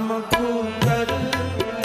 ਨਾਮ ਕੋ ਕਰ